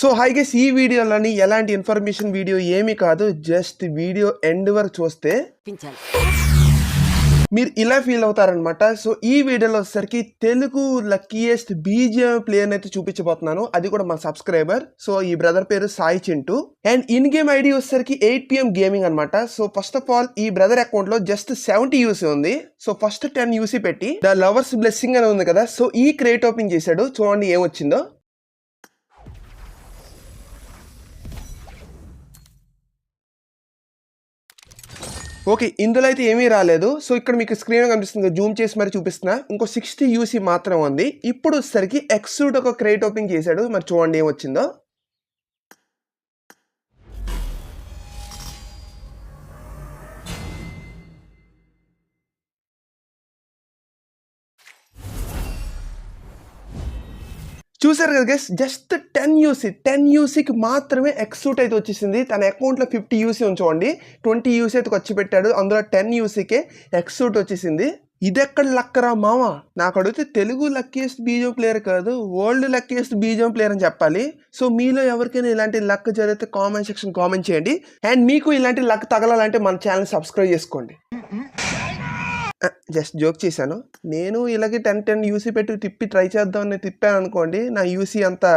So high guess ఈ వీడియోలోని ఎలాంటి ఇన్ఫర్మేషన్ వీడియో ఏమీ కాదు జస్ట్ వీడియో ఎండ్ వరకు చూస్తే మీరు ఇలా ఫీల్ అవుతారనమాట సో ఈ వీడియోలో వచ్చేసరికి తెలుగు లక్కీయెస్ట్ బీజిఎం ప్లేయర్ అయితే చూపించబోతున్నాను. అది కూడా మా సబ్స్క్రైబర్ సో ఈ బ్రదర్ పేరు Sai Chintu. And in game ID వచ్చేసరికి ఎయిట్ పిఎం గేమింగ్ అనమాట సో ఫస్ట్ ఆఫ్ ఆల్ ఈ బ్రదర్ అకౌంట్లో జస్ట్ సెవెంటీ యూసీ ఉంది. సో ఫస్ట్ టెన్ యూసీ పెట్టి ద లవర్స్ బ్లెస్సింగ్ అని ఉంది కదా. సో ఈ క్రేట్ ఓపెన్ చేశాడు. చూడండి ఏమొచ్చిందో. ఓకే ఇందులో అయితే ఏమీ రాలేదు. సో ఇక్కడ మీకు స్క్రీన్ కనిపిస్తుంది జూమ్ చేసి మరి చూపిస్తున్నా. ఇంకో సిక్స్టీ యూసీ మాత్రం ఉంది. ఇప్పుడు వచ్చేసరికి ఎక్సూట్ ఒక క్రేట్ ఓపెన్ చేశాడు. మరి చూడండి ఏమొచ్చిందో. చూసారు కదా guess just ten UC ten యూసీకి మాత్రమే ఎక్సూట్ అయితే వచ్చేసింది. తన అకౌంట్లో ఫిఫ్టీ యూసీ ఉంచుకోండి ట్వంటీ యూసీ అయితే ఖర్చు పెట్టాడు. అందులో టెన్ యూసీకే ఎక్స్సూట్ వచ్చేసింది. ఇదెక్కడ లక్కరా మామ? నాకు అడిగితే తెలుగు లక్కీయెస్ట్ బీజం ప్లేయర్ కాదు. వరల్డ్ లక్కీయెస్ట్ బీజం ప్లేయర్ అని చెప్పాలి. సో మీలో ఎవరికైనా ఇలాంటి లక్ జరిగితే కామెంట్ సెక్షన్ కామెంట్ చేయండి. అండ్ మీకు ఇలాంటి లక్ తగలాలంటే మన ఛానల్ సబ్స్క్రైబ్ చేసుకోండి. జస్ట్ జోక్ చేశాను. నేను ఇలాగే టెన్ టెన్ యూసీ పెట్టి తిప్పి ట్రై చేద్దామని తిప్పాను అనుకోండి నా యూసీ అంతా